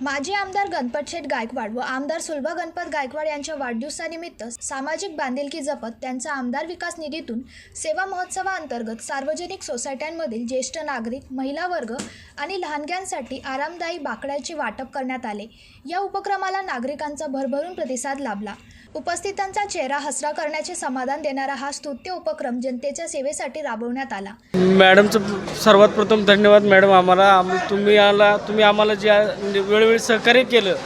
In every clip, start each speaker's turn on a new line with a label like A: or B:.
A: माजी आमदार गणपत शेठ गायकवाड व आमदार सुलभा गणपत गायकवाड यांच्या वाढदिवसानिमित्त सामाजिक बांधिलकी जपत त्यांचा आमदार विकास निधीतून सेवा महोत्सवाअंतर्गत सार्वजनिक सोसायट्यांमधील ज्येष्ठ नागरिक महिला वर्ग आणि लहानग्यांसाठी आरामदायी बाकड्याचे वाटप करण्यात आले. या उपक्रमाला नागरिकांचा भरभरून प्रतिसाद लाभला. उपस्थितांचा चेहरा हसरा करण्याचे समाधान देणारा हा स्तुत्य उपक्रम जनतेच्या सेवेसाठी राबवण्यात आला.
B: मॅडमचं सर्वात प्रथम धन्यवाद मॅडम आम्हाला. आम तुम्ही आला तुम्ही आम्हाला जे आ- म्हणजे वेळोवेळी सहकार्य केलं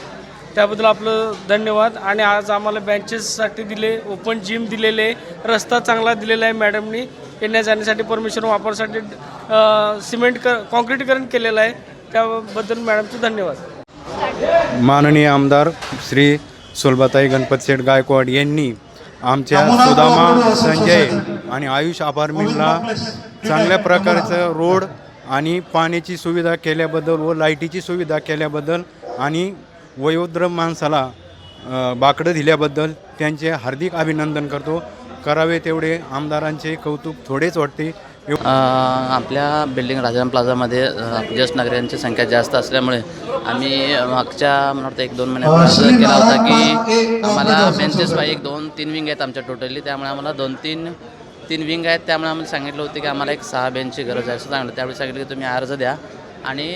B: त्याबद्दल आपलं धन्यवाद. आणि आज आम्हाला बेंचेससाठी दिले ओपन जिम दिलेले रस्ता चांगला दिलेला आहे मॅडमनी. येण्या जाण्यासाठी परमिशन वापरासाठी अ, सिमेंट क कॉन्क्रीटीकरण केलेलं आहे. त्याबद्दल मॅडमचं धन्यवाद.
C: माननीय आमदार श्री सुलभाताई गणपतशेठ गायकवाड यांनी आमच्या सुदामा संजय आणि आयुष अपार्टमेंटला चांगल्या प्रकारचं रोड आणि पाण्याची सुविधा केल्याबद्दल व लाईटीची सुविधा केल्याबद्दल आणि वयोवृद्ध माणसाला बाकडं दिल्याबद्दल त्यांचे हार्दिक अभिनंदन करतो. करावे तेवढे आमदारांचे कौतुक थोडेच वाटते.
D: आपल्या बिल्डिंग राजाराम प्लाझामध्ये ज्येष्ठ नागरिकांची संख्या जास्त असल्यामुळे आम्ही मागच्या मला वाटतं एक दोन अर्ज केला होता की आम्हाला बेंचेस पाहिजे एक दोन तीन विंग आहेत आमच्या टोटली त्यामुळे आम्हाला दोन तीन तीन विंग आहेत. त्यामुळे आम्हाला सांगितलं होतं की आम्हाला एक सहा बेंचची गरज आहे. असं सांगितलं. त्यावेळी सांगितलं की तुम्ही अर्ज द्या. आणि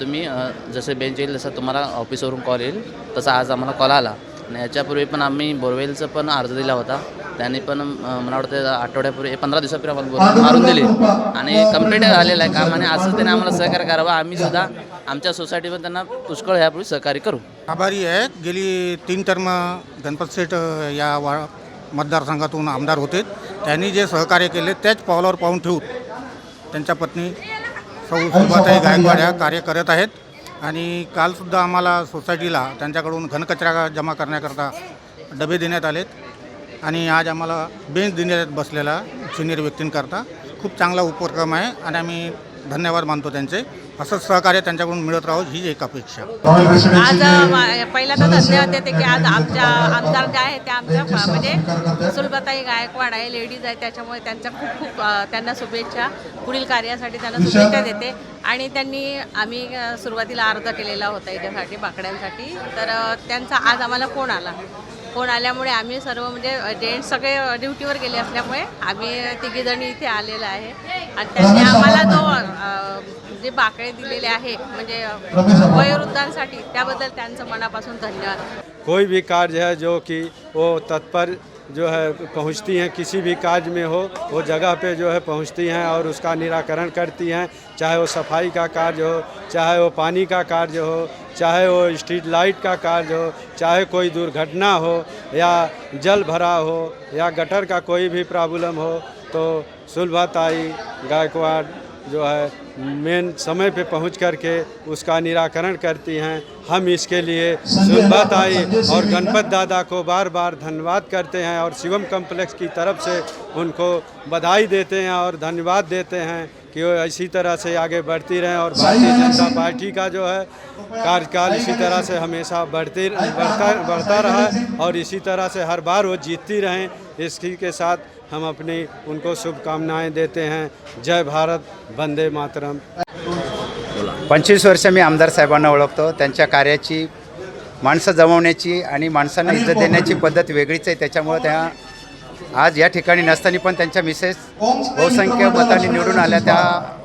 D: तुम्ही जसं बेंच येईल तसं तुम्हाला ऑफिसवरून कॉल येईल. तसा आज आम्हाला कॉल आला. आणि याच्यापूर्वी पण आम्ही बोरवेलचं पण अर्ज दिला होता. त्यांनी पण मला वाटतं आठवड्यापूर्वी पंधरा दिवसापूर्वी मारून दिली. आणि कंप्लीट झालेलं आहे काम आणि असं त्याने आम्हाला सहकार्य करावं. आम्ही सुद्धा आमच्या सोसायटीमध्ये त्यांना पुष्कळ ह्यापूर्वी सहकार्य करू.
E: आभारी आहे गेली तीन टर्म गणपत सेठ या वा मतदारसंघातून आमदार होते. त्यांनी जे सहकार्य केले त्याच पावलावर पाहून ठेवून त्यांच्या पत्नी सौ सुभाताई गायकवाड ह्या कार्य करत आहेत. आणि कालसुद्धा आम्हाला सोसायटीला त्यांच्याकडून घनकचरा जमा करण्याकरता डबे देण्यात आलेत. आणि आज आम्हाला बेंच देण्यात बसलेला सिनियर व्यक्तींकरता खूप चांगला उपक्रम आहे आणि आम्ही धन्यवाद मानतो त्यांचे. असंच सहकार्य त्यांच्याकडून मिळत राहू ही एक अपेक्षा.
F: आज पहिल्यांदा धन्यवाद देते की आज आमच्या आमदार जे आहे त्या आमच्या म्हणजे सुलभाताई गायकवाड आहे लेडीज आहे त्याच्यामुळे त्यांच्या खूप खूप त्यांना शुभेच्छा. पुढील कार्यासाठी त्यांना शुभेच्छा देते. आणि त्यांनी आम्ही सुरुवातीला अर्ज केलेला होता याच्यासाठी बाकड्यांसाठी. तर त्यांचा आज आम्हाला फोन आला. फोन आल्यामुळे आम्ही सर्व म्हणजे जेंट्स सगळे ड्युटीवर गेले असल्यामुळे आम्ही तिघीजणी इथे आलेलो आहे. आणि त्यांनी आम्हाला जो जे बाकडे दिलेले आहे म्हणजे वयोवृद्धांसाठी त्याबद्दल त्यांचं मनापासून धन्यवाद.
C: कोई भी कार्य है जो कि वो तत्पर जो है पहुँचती हैं, किसी भी कार्य में हो, वो जगह पे जो है पहुँचती हैं और उसका निराकरण करती हैं। चाहे वो सफ़ाई का कार्य हो, चाहे वो पानी का कार्य हो, चाहे वो स्ट्रीट लाइट का कार्य हो, चाहे कोई दुर्घटना हो या जल भरा हो या गटर का कोई भी प्रॉब्लम हो तो सुलभाताई गायकवाड़ जो है मेन समय पे पहुँच करके उसका निराकरण करती हैं। हम इसके लिए सुलभत आई और गणपत दादा को बार बार धन्यवाद करते हैं और शिवम कम्प्लेक्स की तरफ़ से उनको बधाई देते हैं और धन्यवाद देते हैं कि वो इसी तरह से आगे बढ़ती रहें और भारतीय जनता पार्टी का जो है कार्यकाल इसी तरह से हमेशा बढ़ती बढ़ता बढ़ता रहा और इसी तरह से हर बार वो जीतती रहें। इसी के साथ हम अपनी उनको शुभकामनाएं देते हैं। जय भारत वंदे मातरम।
G: पंचवीस वर्ष मी आमदार साहेबांना ओळखतो. त्यांच्या कार्याची माणसं जमवण्याची आणि माणसांना इज्जत देण्याची पद्धत वेगळीच आहे. त्याच्यामुळं त्या आज या ठिकाणी नसताना पण त्यांच्या मिसेस बहुसंख्य मतांनी निवडून आल्या. त्या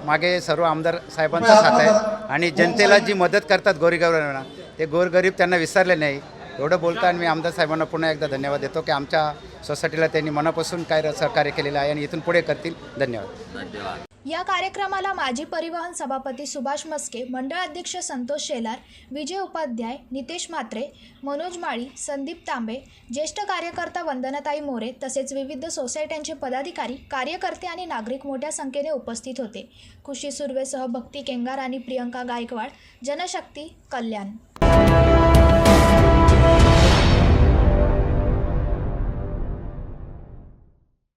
G: मागे सर्व आमदार साहेबांचा साथ आहे. आणि जनतेला जी मदत करतात गोरगरिबांना ते गोरगरीब त्यांना विसरले नाही. एवढं बोलताना मी आमदार साहेबांना पुन्हा एकदा धन्यवाद देतो की आमच्या सोसायटीला त्यांनी मनापासून काय सहकार्य केलेलं आहे आणि इथून पुढे करतील. धन्यवाद.
A: या कार्यक्रमाला माजी परिवहन सभापती सुभाष मस्के मंडळ अध्यक्ष संतोष शेलार विजय उपाध्याय नितेश म्हात्रे मनोज माळी संदीप तांबे ज्येष्ठ कार्यकर्ता वंदनाताई मोरे तसेच विविध सोसायट्यांचे पदाधिकारी कार्यकर्ते आणि नागरिक मोठ्या संख्येने उपस्थित होते. खुशी सुर्वेसह भक्ती केंगार आणि प्रियंका गायकवाड जनशक्ती कल्याण.